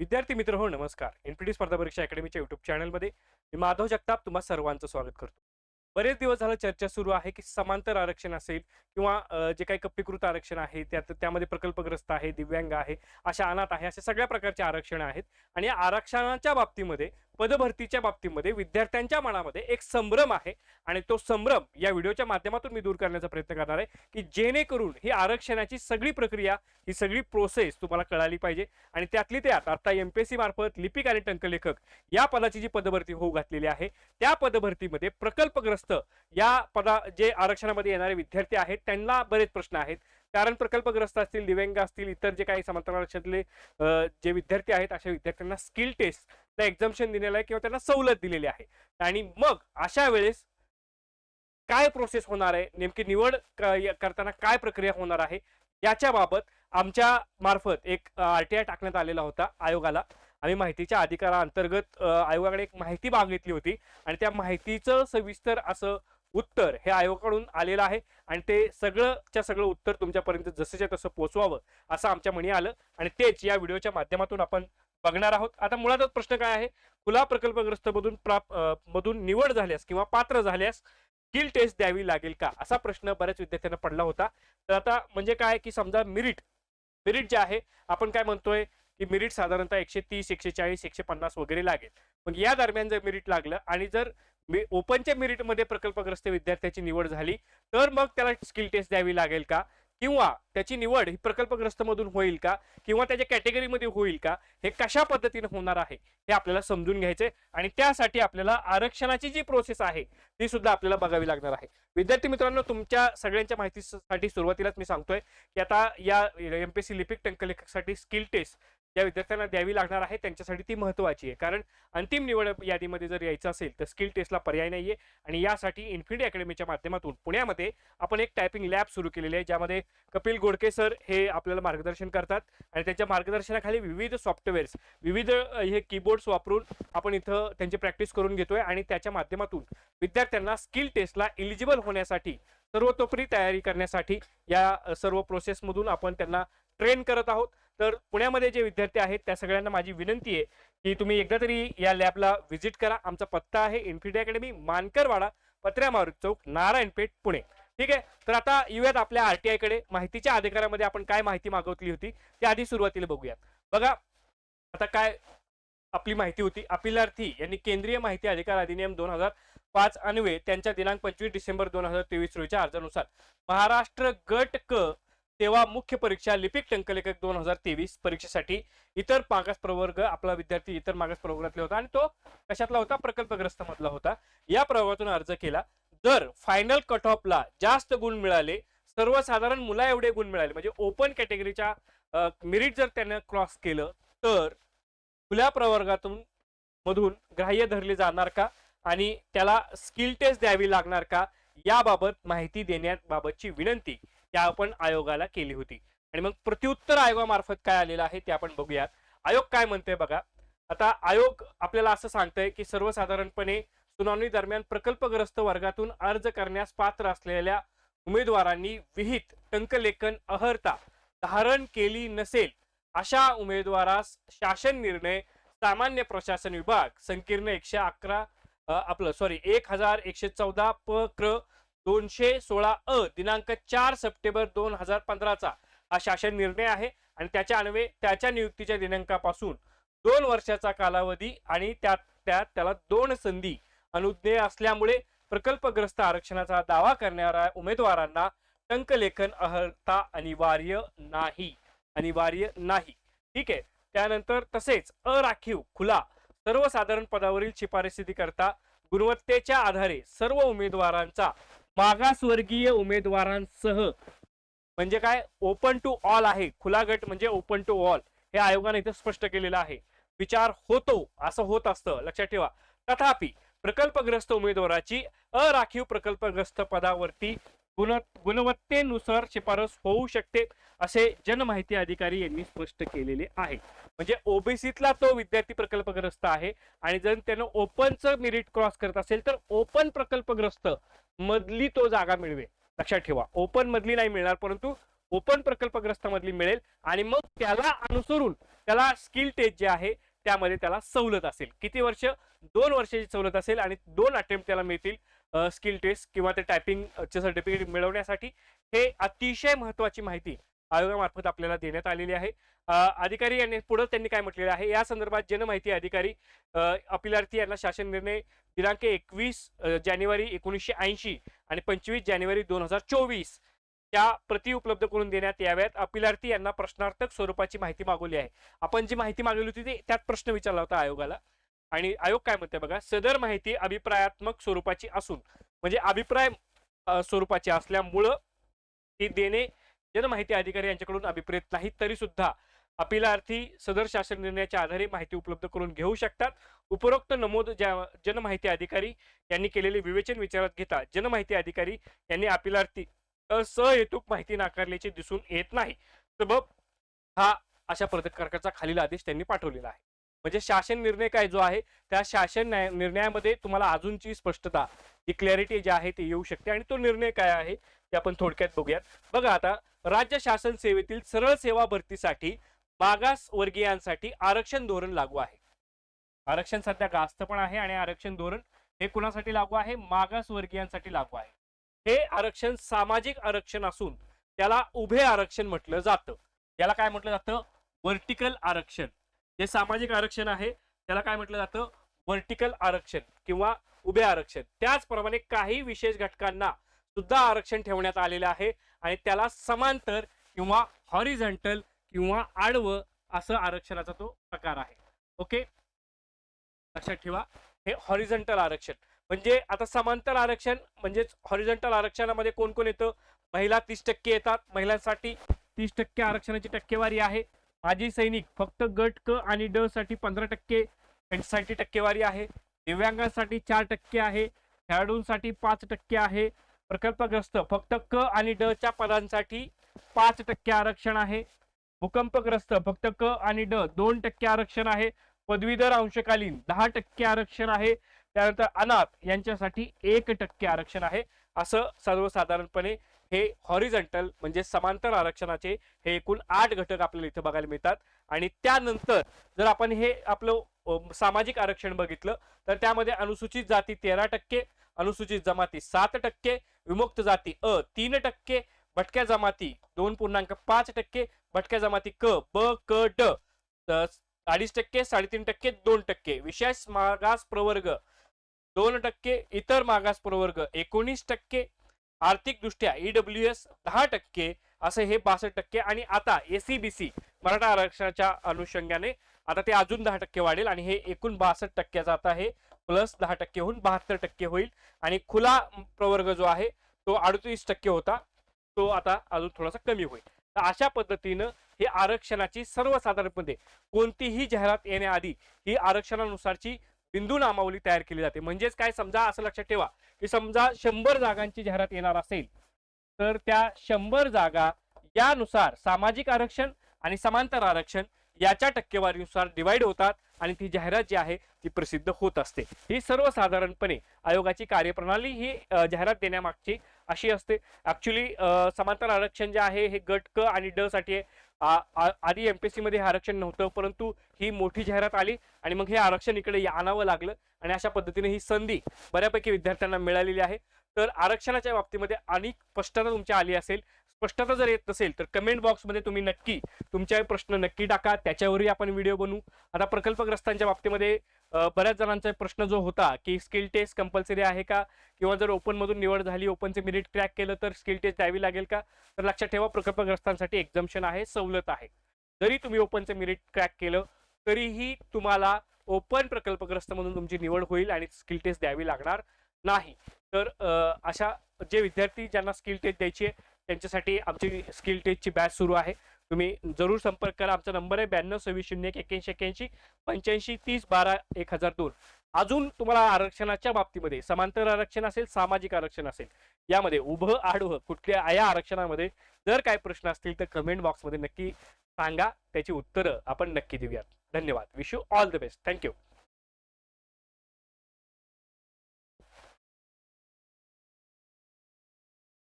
विद्यार्थी मित्र हो नमस्कार. एनपीटी स्पर्धा परीक्षा अकॅडमीच्या युट्यूब चॅनलमध्ये मी माधव जगताप तुम्हा सर्वांचं स्वागत करतो. बरेच दिवस झालं चर्चा सुरू आहे की समांतर आरक्षण असेल किंवा जे काही कप्पीकृत आरक्षण आहे त्यात त्यामध्ये प्रकल्पग्रस्त आहे दिव्यांग आहे अशा अनाथ आहे अशा सगळ्या प्रकारचे आरक्षण आहेत. आणि या आरक्षणाच्या बाबतीमध्ये पदभरतीच्या बाबतीमध्ये विद्यार्थ्यांच्या मनामध्ये एक संभ्रम आहे आणि तो संभ्रम या व्हिडिओच्या माध्यमातून मी दूर करण्याचा प्रयत्न करणार आहे की जेणेकरून ही आरक्षणाची सगळी प्रक्रिया ही सगळी प्रोसेस तुम्हाला कळाली पाहिजे. आणि त्यातली त्यात आता एम एमपीएससी मार्फत लिपिक आणि टंकलेखक या पदाची जी पदभरती होऊ घातलेली आहे त्या पदभरतीमध्ये प्रकल्पग्रस्त या पदा जे आरक्षणामध्ये येणारे विद्यार्थी आहेत त्यांना बरेच प्रश्न आहेत. कारण प्रकल्पग्रस्त असतील दिव्यांग असतील इतर जे काही समांतर आरक्षणातले जे विद्यार्थी आहेत अशा विद्यार्थ्यांना स्किल टेस्टला एक्झाम्शन दिलेलं आहे किंवा त्यांना सवलत दिलेली आहे. आणि मग अशा वेळेस काय प्रोसेस होणार आहे? नेमकी निवड क- करताना काय प्रक्रिया होणार आहे? याच्या बाबत आमच्या मार्फत एक आरटीआय टाकण्यात आलेला होता आयोगाला. आम्ही माहितीच्या अधिकाराअंतर्गत अंतर्गत आयोगाकडे एक माहिती मागितली होती. आणि त्या माहितीचं सविस्तर असं उत्तर हे आयोगाकडून आलेलं आहे आणि ते सगळंच्या सगळं उत्तर तुमच्यापर्यंत जसंच्या तसं पोचवावं असं आमच्या म्हणी आलं. आणि तेच या व्हिडिओच्या माध्यमातून आपण बघणार आहोत. आता मुळातच प्रश्न काय आहे? खुला प्रकल्पग्रस्त मधून प्राप मधून निवड झाल्यास किंवा पात्र झाल्यास स्किल टेस्ट द्यावी लागेल का? असा प्रश्न बऱ्याच विद्यार्थ्यांना पडला होता. तर आता म्हणजे काय की समजा मिरिट मिरिट जे आहे आपण काय म्हणतोय की मिरिट साधारणतः एकशे तीस एकशे चाळीस एकशे पन्नास वगैरे लागेल. मग या दरम्यान जर मिरिट लागलं आणि जर ओपनच्या मेरिटमध्ये प्रकल्पग्रस्त विद्यार्थ्याची निवड झाली तर मग त्याला स्किल टेस्ट द्यावी लागेल का? किंवा त्याची निवड ही प्रकल्पग्रस्त मधून होईल का? किंवा त्याच्या कॅटेगरीमध्ये होईल का? हे कशा पद्धतीने होणार आहे? हे आपल्याला समजून घ्यायचे आणि त्यासाठी आपल्याला आरक्षणाची जी प्रोसेस आहे ती सुद्धा आपल्याला बघावी लागणार आहे. विद्यार्थी मित्रांनो तुमच्या सगळ्यांच्या माहितीसाठी सुरुवातीलाच मी सांगतोय की आता या एमपीएससी लिपिक टंकलेखकसाठी स्किल टेस्ट ज्या विद्यार्थ्यांना द्यावी लागणार आहे. त्यांच्यासाठी ती महत्वाची आहे. कारण अंतिम निवड यादीमध्ये जर यायचं असेल तर स्किल टेस्टला पर्याय नाही आहे आणि यासाठी इन्फिनिटी अकॅडमीच्या माध्यमातून पुण्यामध्ये आपण एक टायपिंग लॅब सुरू केलेली आहे ज्यामध्ये कपिल गोडके सर हे आपल्याला मार्गदर्शन करतात. आणि त्यांच्या मार्गदर्शनाखाली विविध सॉफ्टवेअर्स विविध हे कीबोर्ड्स वापरून आपण इथं त्यांची प्रॅक्टिस करून घेतोय. आणि त्याच्या माध्यमातून विद्यार्थ्यांना स्किल टेस्टला इलिजिबल होण्यासाठी सर्वतोपरी तयारी करण्यासाठी या सर्व प्रोसेसमधून आपण त्यांना ट्रेन करत आहोत. तर पुण्यामध्ये जे विद्यार्थी आहेत त्या सगळ्यांना माझी विनंती आहे की तुम्ही एकदा तरी या लॅबला व्हिजिट करा. आमचा पत्ता आहे इन्फिनिटी अकॅडमी मानकरवाडा पत्र्या चौक नारायणपेठ पुणे. ठीक आहे? तर आता येऊयात आपल्या आरटीआयकडे. माहितीच्या अधिकारामध्ये आपण काय माहिती मागवली होती ती आधी सुरुवातीला बघूयात. बघा आता काय आपली माहिती होती. अपिलार्थी यांनी केंद्रीय माहिती अधिकार अधिनियम दोन हजार पाच अन्वे त्यांच्या दिनांक पंचवीस डिसेंबर दोन हजार तेवीस रोजीच्या अर्जानुसार महाराष्ट्र गट क तेव्हा मुख्य परीक्षा लिपिक टंकलेखक दोन हजार तेवीस परीक्षेसाठी इतर मागास प्रवर्ग आपला विद्यार्थी इतर मागास प्रवर्गातले होता आणि तो कशातला होता? प्रकल्पग्रस्त मधला होता. या प्रवर्गातून अर्ज केला. जर फायनल कट ऑफला जास्त गुण मिळाले. सर्वसाधारण मुला एवढे गुण मिळाले. म्हणजे ओपन कॅटेगरीच्या मेरिट जर त्यानं क्रॉस केलं तर खुल्या प्रवर्गातून मधून ग्राह्य धरले जाणार का? आणि त्याला स्किल टेस्ट द्यावी लागणार का? याबाबत माहिती देण्याबाबतची विनंती. त्या आपण आयोगाला केली होती. आणि मग प्रत्युत्तर आयोगामार्फत काय आलेलं आहे ते आपण बघूयात. आयोग काय म्हणतोय बघा. आता आयोग आपल्याला असं सांगतंय की सर्वसाधारणपणे सुनावणी दरम्यान प्रकल्पग्रस्त वर्गातून अर्ज करण्यास पात्र असलेल्या उमेदवारांनी विहित टंकलेखन अहर्ता धारण केली नसेल अशा उमेदवारास शासन निर्णय सामान्य प्रशासन विभाग संकीर्ण एकशे अकरा आपलं सॉरी एक हजार एकशे चौदा प क्र दोनशे सोळा अ दिनांक चार सप्टेंबर दोन हजार पंधराचा हा शासन निर्णय आहे आणि त्याच्या अन्वये त्याच्या नियुक्तीच्या दिनांकापासून दोन वर्षाचा कालावधी आणि त्यात त्यात त्याला दोन संधी अनुज्ञेय असल्यामुळे प्रकल्पग्रस्त आरक्षणाचा दावा करणाऱ्या उमेदवारांना टंकलेखन अर्हता अनिवार्य नाही. अनिवार्य नाही. ठीक आहे. त्यानंतर तसेच अराखीव खुला सर्वसाधारण पदावरील शिफारसी करता गुणवत्तेच्या आधारे सर्व उमेदवारांचा मागासवर्गीय उमेदवारांसह. म्हणजे काय? ओपन टू ऑल आहे. खुला गट म्हणजे ओपन टू ऑल हे आयोगाने इथे स्पष्ट केलेलं आहे. विचार होतो असं होत असतं. लक्षात ठेवा. तथापि प्रकल्पग्रस्त उमेदवाराची अराखीव प्रकल्पग्रस्त पदावरती गुण गुणवत्तेनुसार शिफारस होऊ शकते असे जनमाहिती अधिकारी यांनी स्पष्ट केलेले आहे. म्हणजे ओबीसीतला तो विद्यार्थी प्रकल्पग्रस्त आहे आणि जर त्यानं ओपनचं मेरिट क्रॉस करत असेल तर ओपन प्रकल्पग्रस्त मधली तो जागा मिळवेल. लक्षात ठेवा ओपन मधली नाही मिळणार परंतु ओपन प्रकल्पग्रस्त मधली मिळेल आणि मग त्याला अनुसरून त्याला स्किल टेस्ट जे आहे त्यामध्ये त्याला सवलत असेल. किती वर्ष? दोन वर्षाची सवलत असेल आणि दोन अटेम्प्ट त्याला मिळतील. स्किल टेस्ट किंवा ते टायपिंगचे सर्टिफिकेट मिळवण्यासाठी हे अतिशय महत्वाची माहिती आयोगामार्फत आपल्याला देण्यात आलेली आहे. अधिकारी यांनी पुढे त्यांनी काय म्हटलेलं आहे? या संदर्भात जनमाहिती अधिकारी अपिलार्थी यांना शासन निर्णय दिनांक एकवीस जानेवारी एकोणीसशे ऐंशी आणि पंचवीस जानेवारी दोन हजार चोवीस त्या प्रति उपलब्ध करून देण्यात याव्यात. अपिलार्थी यांना प्रश्नार्थक स्वरूपाची माहिती मागवली आहे. आपण जी माहिती मागवली होती ती त्यात प्रश्न विचारला होता आयोगाला. आणि आयोग काय म्हणते बघा सदर माहिती अभिप्रायात्मक स्वरूपाची असून म्हणजे अभिप्राय स्वरूपाची असल्यामुळं ती देणे जनमाहिती अधिकारी यांच्याकडून अभिप्रेत नाहीत तरी सुद्धा अपिलार्थी सदर शासन निर्णयाच्या आधारे माहिती उपलब्ध करून घेऊ शकतात. उपरोक्त नमूद ज्या जनमाहिती अधिकारी यांनी केलेले विवेचन विचारात घेता जनमाहिती अधिकारी यांनी अपिलार्थी असहेतुक माहिती नाकारल्याचे दिसून येत नाही. सबब हा अशा प्रकारचा खालील आदेश त्यांनी पाठवलेला आहे. म्हणजे शासन निर्णय काय जो आहे त्या शासन न्याय- निर्णयामध्ये तुम्हाला अजूनची स्पष्टता ही क्लॅरिटी जी आहे ती येऊ शकते. आणि तो निर्णय काय आहे ते आपण थोडक्यात बघूयात. बघा आता राज्य शासन सेवेतील सरळ सेवा भरतीसाठी मागास वर्गीयांसाठी आरक्षण धोरण लागू आहे. आरक्षण सध्या गास्त पण आहे आणि आरक्षण धोरण हे कुणासाठी लागू आहे? मागास वर्गीयांसाठी लागू आहे. हे आरक्षण सामाजिक आरक्षण असून त्याला उभे आरक्षण म्हटलं जातं. याला काय म्हटलं जातं? व्हर्टिकल आरक्षण. जे सामाजिक आरक्षण आहे त्याला काय म्हटलं जातं? व्हर्टिकल आरक्षण किंवा उभे आरक्षण. त्याचप्रमाणे काही विशेष घटकांना सुद्धा आरक्षण ठेवण्यात आलेलं आहे आणि त्याला समांतर किंवा हॉरिझॉन्टल किंवा आडवं असं आरक्षणाचा तो प्रकार आहे. ओके? लक्षात ठेवा. हे हॉरिझॉन्टल आरक्षण. म्हणजे आता समांतर आरक्षण म्हणजेच हॉरिझॉन्टल आरक्षणामध्ये कोण कोण येतं? महिला तीस टक्के येतात. महिलांसाठी तीस टक्के आरक्षणाची टक्केवारी आहे. माजी सैनिक फक्त गट क आणि ड साठी पंधरा टक्के साठी टक्केवारी आहे. दिव्यांगांसाठी चार टक्के आहे. खेळाडूंसाठी पाच टक्के आहे. प्रकल्पग्रस्त फक्त क आणि ड च्या पदांसाठी पाच टक्के आरक्षण आहे. भूकंपग्रस्त फक्त क आणि ड दोन टक्के आरक्षण आहे. पदवीधर अंशकालीन दहा टक्के आरक्षण आहे. त्यानंतर अनाथ यांच्यासाठी एक टक्के आरक्षण आहे. असं सर्वसाधारणपणे हे हॉरिझॉन्टल म्हणजे समांतर आरक्षणाचे हे एकूण आठ घटक आपल्याला इथे बघायला मिळतात. आणि त्यानंतर जर आपण हे आपलं सामाजिक आरक्षण बघितलं तर त्यामध्ये अनुसूचित जाती तेरा टक्के अनुसूचित जमाती सात टक्के विमुक्त जाती अ तीन टक्के भटक्या जमाती दोन पूर्णांक पाच टक्के भटक्या जमाती क ब क ड अडीच टक्के साडेतीन टक्के दोन टक्के. विशेष मागास प्रवर्ग दोन टक्के इतर मागास प्रवर्ग एकोणीस टक्के आर्थिकदृष्ट्या ईडब्ल्यू एस दहा टक्के असे हे बासष्ट टक्के. आणि आता एसीबीसी मराठा आरक्षणाच्या अनुषंगाने आता ते अजून दहा टक्के वाढेल आणि हे एकूण बासष्ट टक्क्याचा आता हे प्लस दहा टक्के होऊन बहात्तर टक्के होईल. आणि खुला प्रवर्ग जो आहे तो अडतीस टक्के होता. तो आता अजून थोडासा कमी होईल. तर अशा पद्धतीनं हे आरक्षणाची सर्वसाधारणपणे कोणतीही जाहिरात येण्याआधी ही आरक्षणानुसारची बिंदू नामावली तयार केली जाते. म्हणजेच काय? समजा असं लक्षात ठेवा की समजा शंभर जागांची जाहिरात येणार असेल तर त्या शंभर जागा यानुसार सामाजिक आरक्षण आणि समांतर आरक्षण याच्या टक्केवारीनुसार डिवाइड होतात आणि ती जाहिरात जी आहे ती प्रसिद्ध होत असते. ही सर्वसाधारणपणे आयोगाची कार्यप्रणाली ही जाहिरात देण्यामागची अशी असते. ॲक्च्युली समांतर आरक्षण जे आहे हे गट क आणि ड साठी आहे. आधी एम आधी एमपीएससी मध्ये हे आरक्षण नव्हतं परंतु ही मोठी जाहिरात आली आणि मग हे आरक्षण इकडे आणावं लागलं आणि अशा पद्धतीने ही संधी बऱ्यापैकी विद्यार्थ्यांना मिळालेली आहे. तर आरक्षणाच्या बाबतीमध्ये अनेक स्पष्टता तुमच्या आली असेल. स्पष्टता जर येत नसेल तर कमेंट बॉक्समध्ये तुम्ही नक्की तुमचे प्रश्न नक्की टाका. त्याच्यावरही आपण व्हिडिओ बनवू. आता प्रकल्पग्रस्तांच्या बाबतीमध्ये बऱ्याच जणांचा प्रश्न जो होता की स्किल टेस्ट कंपल्सरी आहे का? किंवा जर ओपनमधून निवड झाली ओपनचे मेरिट क्रॅक केलं तर स्किल टेस्ट द्यावी लागेल का? तर लक्षात ठेवा प्रकल्पग्रस्तांसाठी एक्झम्शन आहे सवलत आहे. जरी तुम्ही ओपनचं मेरिट क्रॅक केलं तरीही तुम्हाला ओपन प्रकल्पग्रस्त म्हणून तुमची निवड होईल आणि स्किल टेस्ट द्यावी लागणार नाही. तर अशा जे विद्यार्थी ज्यांना स्किल टेस्ट द्यायची आहे त्यांच्यासाठी आमची स्किल टेस्टची बॅच सुरू आहे. तुम्ही जरूर संपर्क करा. आमचा नंबर आहे ब्याण्णव सव्वीस शून्य एक एक्क्याऐंशी एक्याऐंशी पंच्याऐंशी तीस बारा एक हजार दोन. अजून तुम्हाला आरक्षणाच्या बाबतीमध्ये समांतर आरक्षण असेल सामाजिक आरक्षण असेल यामध्ये उभं आडवं कुठल्या या आरक्षणामध्ये जर काय प्रश्न असतील तर कमेंट बॉक्समध्ये नक्की सांगा. त्याची उत्तरं आपण नक्की देऊयात. धन्यवाद. Wish you all the best thank you